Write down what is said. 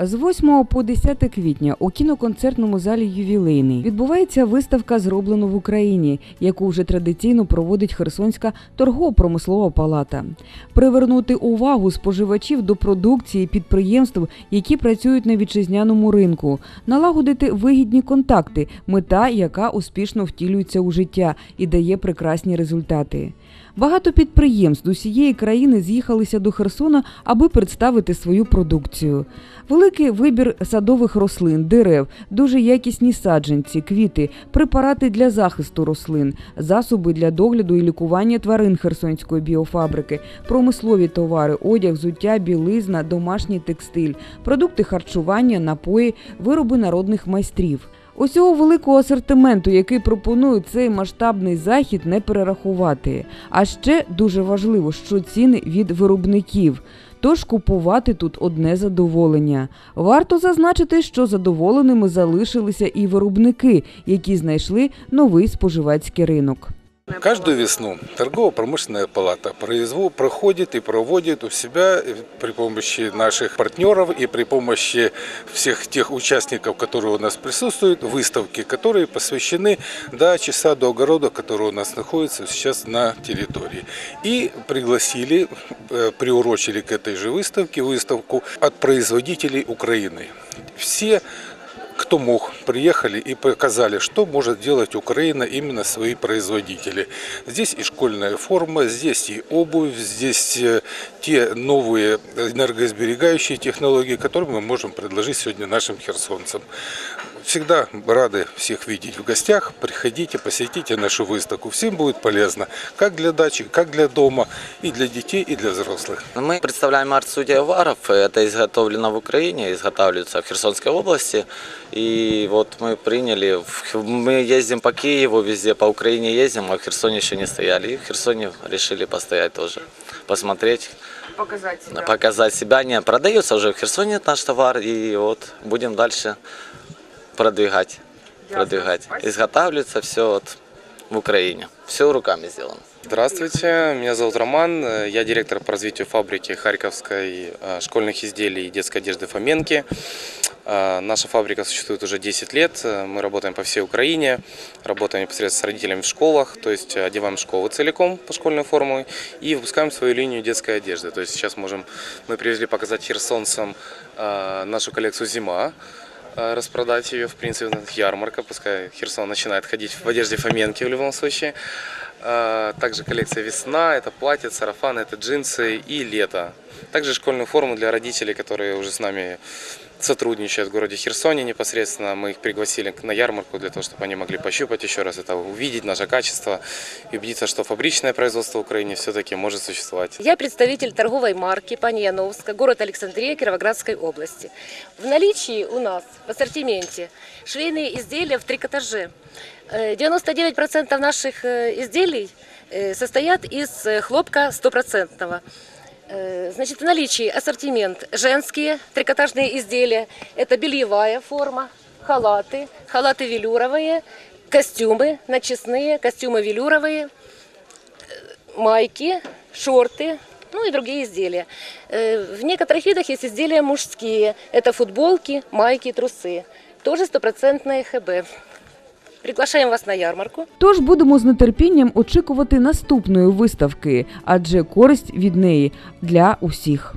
З 8 по 10 квітня у кіноконцертному залі Ювілейний відбувається виставка Зроблено в Україні, яку вже традиційно проводить Херсонська торгово-промислова палата. Привернути увагу споживачів до продукції підприємств, які працюють на вітчизняному ринку, налагодити вигідні контакти, мета, яка успішно втілюється у життя і дає прекрасні результати. Багато підприємств усієї країни з'їхалися до Херсона, аби представити свою продукцію. Великий вибір садових рослин, дерев, дуже якісні саджанці, квіти, препарати для захисту рослин, засоби для догляду і лікування тварин Херсонської біофабрики, промислові товари, одяг, взуття, білизна, домашній текстиль, продукти харчування, напої, вироби народних майстрів. Усього великого асортименту, який пропонує цей масштабний захід, не перерахувати. А ще дуже важливо, що ціни від виробників. Тож купувати тут одне задоволення. Варто зазначити, що задоволеними залишилися і виробники, які знайшли новий споживацький ринок. Каждую весну торгово-промышленная палата проходит и проводит у себя э, при помощи наших партнеров и при помощи всех тех участников, которые у нас присутствуют, выставки, которые посвящены даче, саду, огороду, которые у нас находятся сейчас на территории. И пригласили, э, приурочили к этой же выставке выставку от производителей Украины. Все кто мог, приехали и показали, что может делать Украина именно свои производители. Здесь и школьная форма, здесь и обувь, здесь э, те новые энергосберегающие технологии, которые мы можем предложить сегодня нашим херсонцам. Всегда рады всех видеть в гостях. Приходите, посетите нашу выставку. Всем будет полезно, как для дачи, как для дома, и для детей, и для взрослых. Мы представляем арт-студия Варов. Это изготовлено в Украине, изготавливается в Херсонской области. И вот мы приняли, мы ездим по Киеву, везде по Украине ездим, а в Херсоне еще не стояли. И в Херсоне решили постоять тоже, посмотреть, Показати показать себя. Не, продается уже в Херсоне наш товар, и вот будем дальше продвигать. продвигать. Изготавливается все вот в Украине. Все руками сделано. Здравствуйте, меня зовут Роман, я директор по развитию фабрики Харьковской э, школьных изделий и детской одежды Фоменки. Э, Наша фабрика существует уже 10 лет, мы работаем по всей Украине, работаем непосредственно с родителями в школах, то есть одеваем школы целиком по школьной форме и выпускаем свою линию детской одежды. То есть сейчас можем, мы привезли показать херсонцам э, нашу коллекцию «Зима», распродать ее, в принципе, ярмарка, пускай Херсон начинает ходить в одежде Фоменки в любом случае. А, Также коллекция весна, это платье, сарафаны, это джинсы и лето. Также школьную форму для родителей, которые уже с нами сотрудничают в городе Херсоне непосредственно. Мы их пригласили на ярмарку для того, чтобы они могли пощупать еще раз это, увидеть наше качество и убедиться, что фабричное производство в Украине все-таки может существовать. Я представитель торговой марки Пани Яновска, город Александрия Кировоградской области. В наличии у нас в ассортименте швейные изделия в трикотаже. Э, 99% наших э, изделий э, состоят из э, хлопка стопроцентного. Э, Значит, в наличии ассортимент женские трикотажные изделия. Это бельевая форма, халаты, халаты велюровые, костюмы начесные, костюмы велюровые, майки, шорты, ну и другие изделия. Э, В некоторых видах есть изделия мужские. Это футболки, майки, трусы. Тоже стопроцентное ХБ. Приглашаем вас на ярмарку. Тож будемо з нетерпінням очікувати наступної виставки, адже користь від неї для усіх.